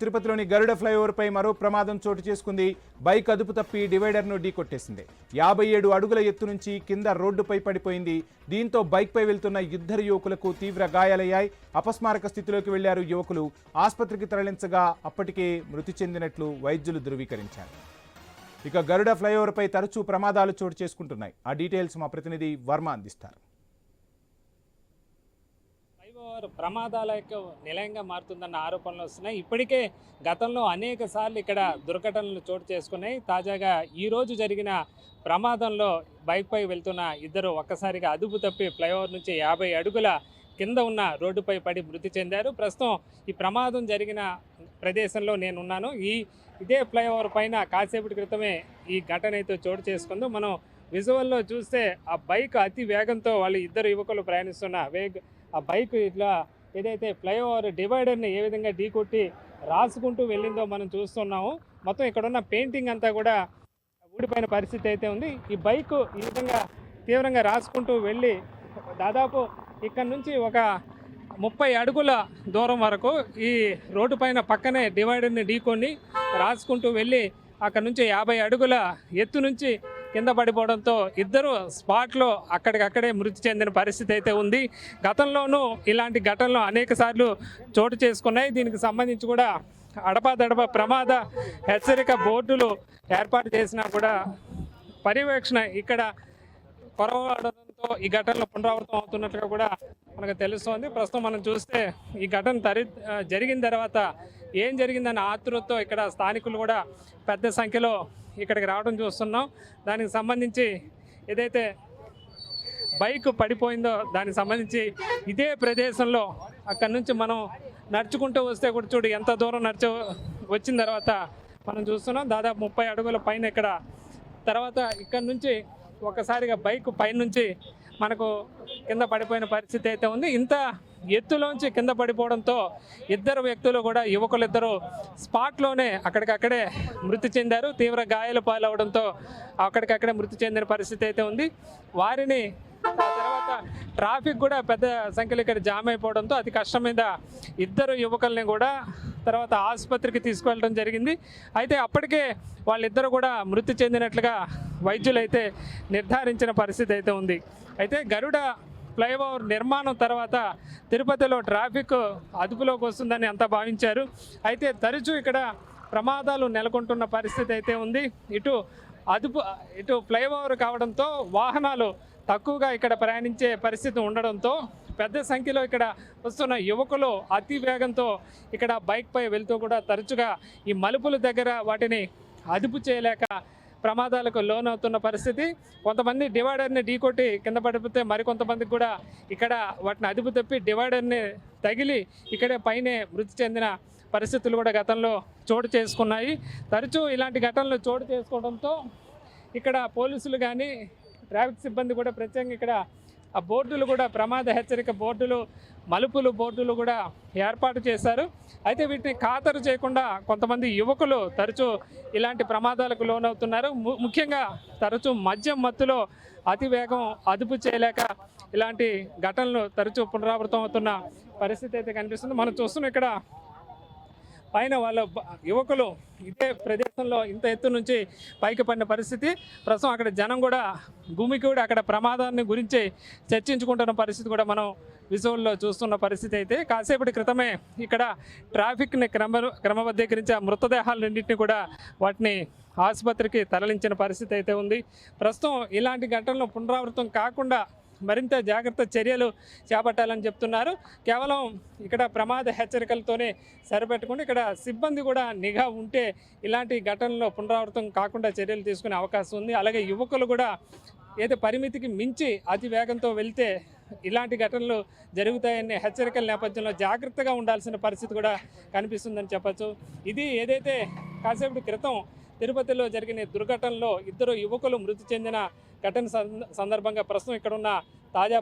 తిరుపతిలోని గరుడ ఫ్లైఓవర్ పై మరో ప్రమాదం చోటు చేసుకుంది. బైక్ అదుపు తప్పి డివైడర్ను ఢీకొట్టేసింది. యాభై ఏడు అడుగుల ఎత్తు నుంచి కింద రోడ్డుపై పడిపోయింది. దీంతో బైక్పై వెళ్తున్న ఇద్దరు యువకులకు తీవ్ర గాయాలయ్యాయి. అపస్మారక స్థితిలోకి వెళ్ళారు యువకులు. ఆసుపత్రికి తరలించగా అప్పటికే మృతి చెందినట్లు వైద్యులు ధృవీకరించారు. ఇక గరుడ ఫ్లైఓవర్ పై తరచూ ప్రమాదాలు చోటు చేసుకుంటున్నాయి. ఆ డీటెయిల్స్ మా ప్రతినిధి వర్మ అందిస్తారు. ఫ్లైఓవర్ ప్రమాదాల యొక్క నిలయంగా మారుతుందన్న ఆరోపణలు వస్తున్నాయి. ఇప్పటికే గతంలో అనేక సార్లు ఇక్కడ దుర్ఘటనలు చోటు చేసుకున్నాయి. తాజాగా ఈ రోజు జరిగిన ప్రమాదంలో బైక్పై వెళ్తున్న ఇద్దరు ఒక్కసారిగా అదుపు తప్పి ఫ్లైఓవర్ నుంచి యాభై అడుగుల కింద ఉన్న రోడ్డుపై పడి మృతి చెందారు. ప్రస్తుతం ఈ ప్రమాదం జరిగిన ప్రదేశంలో నేనున్నాను. ఈ ఇదే ఫ్లైఓవర్ పైన కాసేపటి క్రితమే ఈ ఘటన అయితే చోటు చేసుకుందో. మనం విజువల్లో చూస్తే ఆ బైక్ అతి వేగంతో వాళ్ళు ఇద్దరు యువకులు ప్రయాణిస్తున్న వేగ ఆ బైక్ ఇట్లా ఏదైతే ఫ్లైఓవర్ డివైడర్ని ఏ విధంగా ఢీకొట్టి రాసుకుంటూ వెళ్ళిందో మనం చూస్తున్నాము. మొత్తం ఇక్కడ ఉన్న పెయింటింగ్ అంతా కూడా ఊడిపోయిన పరిస్థితి అయితే ఉంది. ఈ బైక్ ఈ విధంగా తీవ్రంగా రాసుకుంటూ వెళ్ళి దాదాపు ఇక్కడ నుంచి ఒక ముప్పై అడుగుల దూరం వరకు ఈ రోడ్డు పైన పక్కనే డివైడర్ని ఢీకొని రాసుకుంటూ వెళ్ళి అక్కడ నుంచి యాభై అడుగుల ఎత్తు నుంచి కింద పడిపోవడంతో ఇద్దరు స్పాట్లో అక్కడికక్కడే మృతి చెందిన పరిస్థితి అయితే ఉంది. గతంలోనూ ఇలాంటి ఘటనలు అనేక సార్లు చోటు చేసుకున్నాయి. దీనికి సంబంధించి కూడా అడపాదడప ప్రమాద హెచ్చరిక బోర్డులు ఏర్పాటు చేసినా కూడా పర్యవేక్షణ ఇక్కడ కొరవడంతో ఈ ఘటనలు పునరావృతం అవుతున్నట్లుగా కూడా మనకు తెలుస్తోంది. ప్రస్తుతం మనం చూస్తే ఈ ఘటన తరి జరిగిన తర్వాత ఏం జరిగిందన్న ఆతృతతో ఇక్కడ స్థానికులు కూడా పెద్ద సంఖ్యలో ఇక్కడికి రావడం చూస్తున్నాం. దానికి సంబంధించి ఏదైతే బైక్ పడిపోయిందో దానికి సంబంధించి ఇదే ప్రదేశంలో అక్కడి నుంచి మనం నడుచుకుంటూ వస్తే కూడా చూడు ఎంత దూరం నడిచ వచ్చిన తర్వాత మనం చూస్తున్నాం. దాదాపు ముప్పై అడుగుల పైన ఇక్కడ తర్వాత ఇక్కడ నుంచి ఒకసారిగా బైక్ పైనుంచి మనకు కింద పడిపోయిన పరిస్థితి అయితే ఉంది. ఇంత ఎత్తులోంచి కింద పడిపోవడంతో ఇద్దరు వ్యక్తులు కూడా యువకులిద్దరూ స్పాట్లోనే అక్కడికక్కడే మృతి చెందారు. తీవ్ర గాయాల పాలవడంతో అక్కడికక్కడే మృతి చెందిన పరిస్థితి అయితే ఉంది. వారిని ఆ తర్వాత ట్రాఫిక్ కూడా పెద్ద సంఖ్యలో ఇక్కడ జామ్ అయిపోవడంతో అతి కష్టం మీద ఇద్దరు యువకుల్ని కూడా తర్వాత ఆసుపత్రికి తీసుకువెళ్ళడం జరిగింది. అయితే అప్పటికే వాళ్ళిద్దరు కూడా మృతి చెందినట్లుగా వైద్యులు అయితే నిర్ధారించిన పరిస్థితి అయితే ఉంది. అయితే గరుడ ఫ్లైఓవర్ నిర్మాణం తర్వాత తిరుపతిలో ట్రాఫిక్ అదుపులోకి వస్తుందని అంతా భావించారు. అయితే తరచూ ఇక్కడ ప్రమాదాలు నెలకొంటున్న పరిస్థితి అయితే ఉంది. ఇటు అదుపు ఇటు ఫ్లైఓవర్ కావడంతో వాహనాలు తక్కువగా ఇక్కడ ప్రయాణించే పరిస్థితి ఉండడంతో పెద్ద సంఖ్యలో ఇక్కడ వస్తున్న యువకులు అతి వేగంతో ఇక్కడ బైక్పై వెళ్తూ కూడా తరచుగా ఈ మలుపుల దగ్గర వాటిని అదుపు చేయలేక ప్రమాదాలకు లోనవుతున్న పరిస్థితి. కొంతమంది డివైడర్ని ఢీకొట్టి కింద పడిపోతే మరికొంతమందికి కూడా ఇక్కడ వాటిని అదుపు తప్పి డివైడర్ని తగిలి ఇక్కడే పైనే మృతి చెందిన పరిస్థితులు కూడా గతంలో చోటు చేసుకున్నాయి. తరచూ ఇలాంటి ఘటనలు చోటు చేసుకోవడంతో ఇక్కడ పోలీసులు కానీ ట్రాఫిక్ సిబ్బంది కూడా ప్రత్యేకంగా ఇక్కడ ఆ బోర్డులు కూడా ప్రమాద హెచ్చరిక బోర్డులు మలుపులు బోర్డులు కూడా ఏర్పాటు చేశారు. అయితే వీటిని ఖాతరు చేయకుండా కొంతమంది యువకులు తరచూ ఇలాంటి ప్రమాదాలకు లోనవుతున్నారు. ము- ముఖ్యంగా తరచూ మద్యం మత్తులో అతి వేగం అదుపు చేయలేక ఇలాంటి ఘటనలు తరచూ పునరావృతం అవుతున్న పరిస్థితి అయితే కనిపిస్తుంది. మనం చూస్తున్నాం ఇక్కడ పైన వాళ్ళ యువకులు ఇదే ప్రదేశంలో ఇంత ఎత్తు నుంచి పైకి పడిన పరిస్థితి. ప్రస్తుతం అక్కడ జనం కూడా భూమికి కూడా అక్కడ ప్రమాదాన్ని గురించి చర్చించుకుంటున్న పరిస్థితి కూడా మనం విజువల్లో చూస్తున్న పరిస్థితి అయితే. కాసేపటి క్రితమే ఇక్కడ ట్రాఫిక్ని క్రమ క్రమబద్ధీకరించి ఆ మృతదేహాలన్నింటినీ కూడా వాటిని ఆసుపత్రికి తరలించిన పరిస్థితి అయితే ఉంది. ప్రస్తుతం ఇలాంటి ఘటనలు పునరావృతం కాకుండా మరింత జాగ్రత్త చర్యలు చేపట్టాలని చెప్తున్నారు. కేవలం ఇక్కడ ప్రమాద హెచ్చరికలతోనే సరిపెట్టుకుని ఇక్కడ సిబ్బంది కూడా నిఘా ఉంటే ఇలాంటి ఘటనలో పునరావృతం కాకుండా చర్యలు తీసుకునే అవకాశం ఉంది. అలాగే యువకులు కూడా ఏదో పరిమితికి మించి అతి వేగంతో వెళ్తే ఇలాంటి ఘటనలు జరుగుతాయనే హెచ్చరికల నేపథ్యంలో జాగ్రత్తగా ఉండాల్సిన పరిస్థితి కూడా కనిపిస్తుందని చెప్పచ్చు. ఇది ఏదైతే కాసేపు క్రితం తిరుపతిలో జరిగిన దుర్ఘటనలో ఇద్దరు యువకులు మృతి చెందిన ఘటన సందర్భంగా ప్రస్తుతం ఇక్కడున్న తాజా